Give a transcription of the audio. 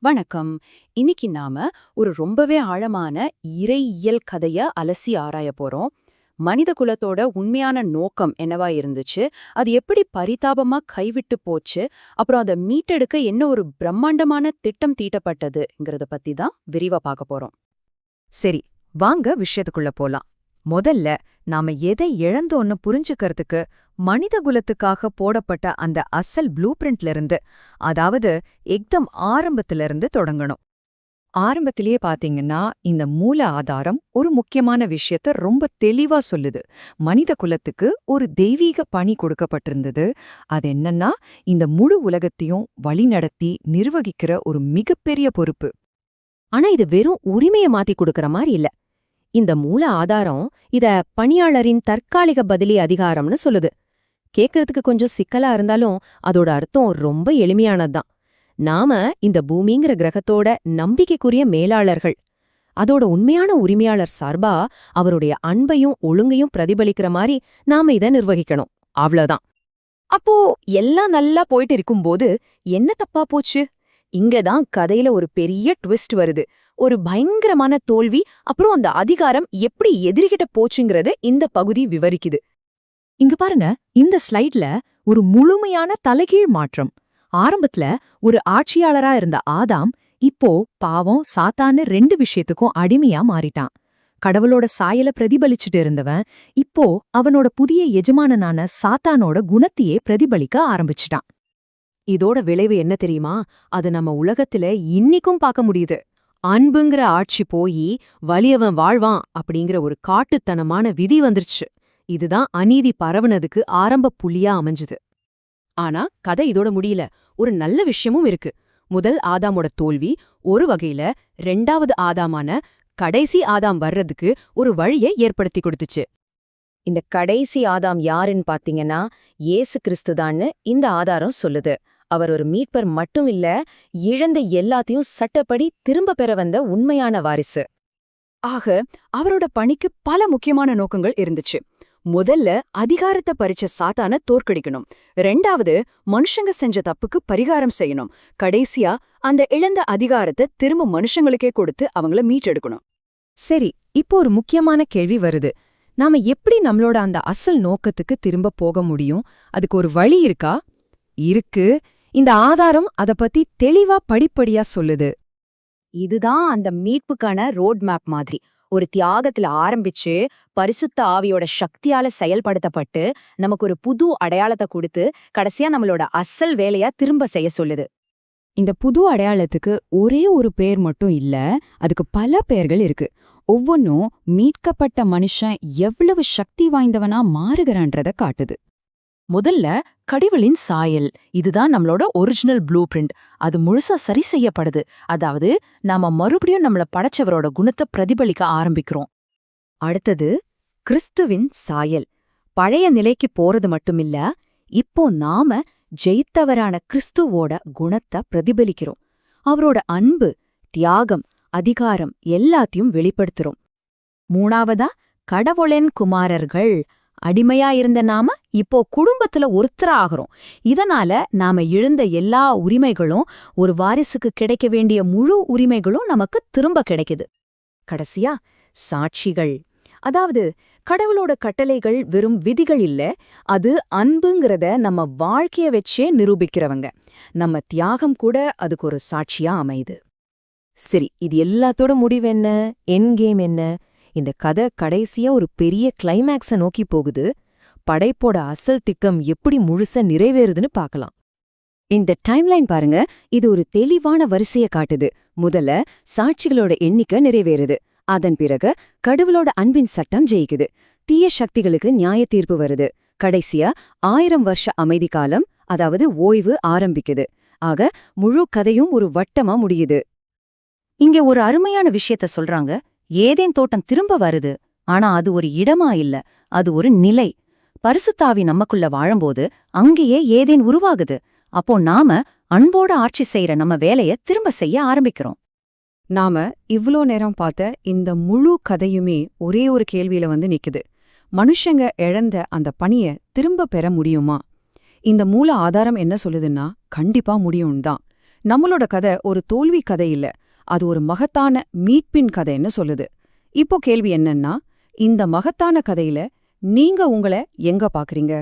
வணக்கம். இன்னைக்கு நாம ஒரு ரொம்பவே ஆழமான இறையியல் கதைய அலசி ஆராய போறோம். மனித குலத்தோட உண்மையான நோக்கம் என்னவா இருந்துச்சு? அது எப்படி பரிதாபமா கைவிட்டு போச்சு? அப்புறம் அதை மீட்டெடுக்க என்ன ஒரு பிரம்மாண்டமான திட்டம் தீட்டப்பட்டதுங்கிறத பத்தி தான் விரிவா பார்க்க போறோம். சரி வாங்க விஷயத்துக்குள்ள போலாம். முதல்ல நாம எதை இழந்தோன்னு புரிஞ்சுக்கறதுக்கு மனித குலத்துக்காக போடப்பட்ட அந்த அசல் ப்ளூ பிரிண்ட்ல இருந்து அதாவது எக்தம் ஆரம்பத்துல இருந்து தொடங்கணும். ஆரம்பத்திலேயே பாத்தீங்கன்னா இந்த மூல ஆதாரம் ஒரு முக்கியமான விஷயத்த ரொம்ப தெளிவா சொல்லுது. மனித குலத்துக்கு ஒரு தெய்வீக பணி கொடுக்கப்பட்டிருந்தது. அது என்னன்னா இந்த முழு உலகத்தையும் வழிநடத்தி நிர்வகிக்கிற ஒரு மிகப்பெரிய பொறுப்பு. ஆனா இது வெறும் உரிமைய மாத்தி கொடுக்கற மாதிரி இல்ல. இந்த மூல ஆதாரம் இத பணியாளரின் தற்காலிக பதிலி அதிகாரம்னு சொல்லுது. கேக்கறதுக்கு கொஞ்சம் சிக்கலா இருந்தாலும் அதோட அர்த்தம் ரொம்ப எளிமையானதுதான். நாம இந்த பூமிங்கிற கிரகத்தோட நம்பிக்கைக்குரிய மேலாளர்கள் அதோட உண்மையான உரிமையாளர் சார்பா அவருடைய அன்பையும் ஒழுங்கையும் பிரதிபலிக்கிற மாதிரி நாம இத நிர்வகிக்கணும். அவ்வளவுதான் அப்போ எல்லாம் நல்லா போயிட்டு இருக்கும்போது என்ன தப்பா போச்சு? இங்கதான் கதையில ஒரு பெரிய ட்விஸ்ட் வருது. ஒரு பயங்கரமான தோல்வி அப்புறம் அந்த அதிகாரம் எப்படி எதிரிகிட்ட போச்சுங்கிறத இந்த பகுதி விவரிக்குது. இங்க பாருங்க இந்த ஸ்லைட்ல ஒரு முழுமையான தலைகீழ் மாற்றம். ஆரம்பத்துல ஒரு ஆட்சியாளரா இருந்த ஆதாம் இப்போ பாவம் சாத்தான்னு ரெண்டு விஷயத்துக்கும் அடிமையா மாறிட்டான். கடவுளோட சாயல பிரதிபலிச்சுட்டு இருந்தவன் இப்போ அவனோட புதிய எஜமானனான சாத்தானோட குணத்தையே பிரதிபலிக்க ஆரம்பிச்சிட்டான். இதோட விளைவு என்ன தெரியுமா? அது நம்ம உலகத்துல இன்னிக்கும் பார்க்க முடியுது. அன்புங்கிற ஆட்சி போயி வலியவன் வாழ்வான் அப்படிங்கிற ஒரு காட்டுத்தனமான விதி வந்துருச்சு. இதுதான் அநீதி பரவுனதுக்கு ஆரம்ப புள்ளியா அமைஞ்சுது. ஆனா கதை இதோட முடியல. ஒரு நல்ல விஷயமும் இருக்கு. முதல் ஆதாமோட தோல்வி ஒரு வகையில ரெண்டாவது ஆதாமான கடைசி ஆதாம் வர்றதுக்கு ஒரு வழியை ஏற்படுத்தி கொடுத்துச்சு. இந்த கடைசி ஆதாம் யாருன்னு பாத்தீங்கன்னா இயேசு கிறிஸ்துதான்னு இந்த ஆதாரம் சொல்லுது. அவர் ஒரு மீட்பர் மட்டும் இல்ல இழந்த எல்லாத்தையும் சட்டப்படி திரும்ப பெற வந்த உண்மையான வாரிசு. ஆக அவரோட பணிக்கு பல முக்கியமான நோக்கங்கள் இருந்துச்சு. முதல்ல அதிகாரத்தை பறிச்ச சாத்தான தோற்கடிக்கணும். ரெண்டாவது மனுஷங்க செஞ்ச தப்புக்கு பரிகாரம் செய்யணும். கடைசியா அந்த இழந்த அதிகாரத்தை திரும்ப மனுஷங்களுக்கே கொடுத்து அவங்கள மீட்டெடுக்கணும். சரி இப்போ ஒரு முக்கியமான கேள்வி வருது. நாம எப்படி நம்மளோட அந்த அசல் நோக்கத்துக்கு திரும்ப போக முடியும்? அதுக்கு ஒரு வழி இருக்கா? இருக்கு. இந்த ஆதாரம் அத பத்தி தெளிவா படிப்படியா சொல்லுது. இதுதான் அந்த மீட்புக்கான ரோட் மேப் மாதிரி. ஒரு தியாகத்துல ஆரம்பிச்சு பரிசுத்த ஆவியோட சக்தியால செயல்படுத்தப்பட்டு நமக்கு ஒரு புது அடையாளத்தை கொடுத்து கடைசியா நம்மளோட அசல் வேலையா திரும்ப செய்ய சொல்லுது. இந்த புது அடையாளத்துக்கு ஒரே ஒரு பேர் மட்டும் இல்ல அதுக்கு பல பெயர்கள் இருக்கு. ஒவ்வொன்னும் மீட்கப்பட்ட மனுஷன் எவ்வளவு சக்தி வாய்ந்தவனா மாறுகிறான்றத காட்டுது. முதல்ல கடிவளின் சாயல். இதுதான் நம்மளோட ஒரிஜினல் ப்ளூ பிரிண்ட் அது முழுசா சரி செய்யப்படுது. அதாவது நாம மறுபடியும் நம்மள படைச்சவரோட குணத்தை பிரதிபலிக்க ஆரம்பிக்கிறோம். அடுத்தது கிறிஸ்துவின் சாயல். பழைய நிலைக்கு போறது மட்டுமில்ல இப்போ நாம ஜெயித்தவரான கிறிஸ்துவோட குணத்தை பிரதிபலிக்கிறோம். அவரோட அன்பு தியாகம் அதிகாரம் எல்லாத்தையும் வெளிப்படுத்துறோம். மூணாவதா கடவுளின் குமாரர்கள். அடிமையா இருந்த நாம இப்போ குடும்பத்துல ஒருத்தரா ஆகிறோம். இதனால நாம இழந்த எல்லா உரிமைகளும் ஒரு வாரிசுக்கு கிடைக்க வேண்டிய முழு உரிமைகளும் நமக்கு திரும்ப கிடைக்குது. கடைசியா சாட்சிகள். அதாவது கடவுளோட கட்டளைகள் வெறும் விதிகள் இல்ல அது அன்புங்கிறத நம்ம வாழ்க்கைய வச்சே நிரூபிக்கிறவங்க. நம்ம தியாகம் கூட அதுக்கு ஒரு சாட்சியா அமையுது. சரி இது எல்லாத்தோட முடிவு என்ன? என் கேம் என்ன? இந்த கதை கடைசியா ஒரு பெரிய கிளைமேக்ஸ நோக்கி போகுது. படைப்போட அசல் திக்கம் எப்படி முழுச நிறைவேறுதுன்னு பார்க்கலாம். இந்த டைம்லைன் பாருங்க. இது ஒரு தெளிவான வரிசையை காட்டுது. முதல்ல சாட்சிகளோட எண்ணிக்கை நிறைவேறுது. அதன் பிறகு கடவுளோட அன்பின் சட்டம் ஜெயிக்குது. தீய சக்திகளுக்கு நியாய தீர்ப்பு வருது. கடைசியா ஆயிரம் வருஷ அமைதி காலம் அதாவது ஓய்வு ஆரம்பிக்குது. ஆக முழு கதையும் ஒரு வட்டமா முடியுது. இங்க ஒரு அருமையான விஷயத்த சொல்றாங்க. ஏதேன் தோட்டம் திரும்ப வருது ஆனா அது ஒரு இடமா இல்ல. அது ஒரு நிலை. பரிசுத்தாவி நமக்குள்ள வாழும்போது அங்கேயே ஏதேன் உருவாகுது. அப்போ நாம அன்போட ஆட்சி செய்யற நம்ம வேலைய திரும்ப செய்ய ஆரம்பிக்கிறோம். நாம இவ்ளோ நேரம் பார்த்த இந்த முழு கதையுமே ஒரே ஒரு கேள்வியில வந்து நிக்குது. மனுஷங்க இழந்த அந்த பணிய திரும்ப பெற முடியுமா? இந்த மூல ஆதாரம் என்ன சொல்லுதுன்னா கண்டிப்பா முடியும் தான். நம்மளோட கதை ஒரு தோல்வி கதை இல்ல. அது ஒரு மகத்தான மீட்பின் கதைன்னு சொல்லுது. இப்போ கேள்வி என்னன்னா இந்த மகத்தான கதையில நீங்க உங்கள எங்க பாக்குறீங்க?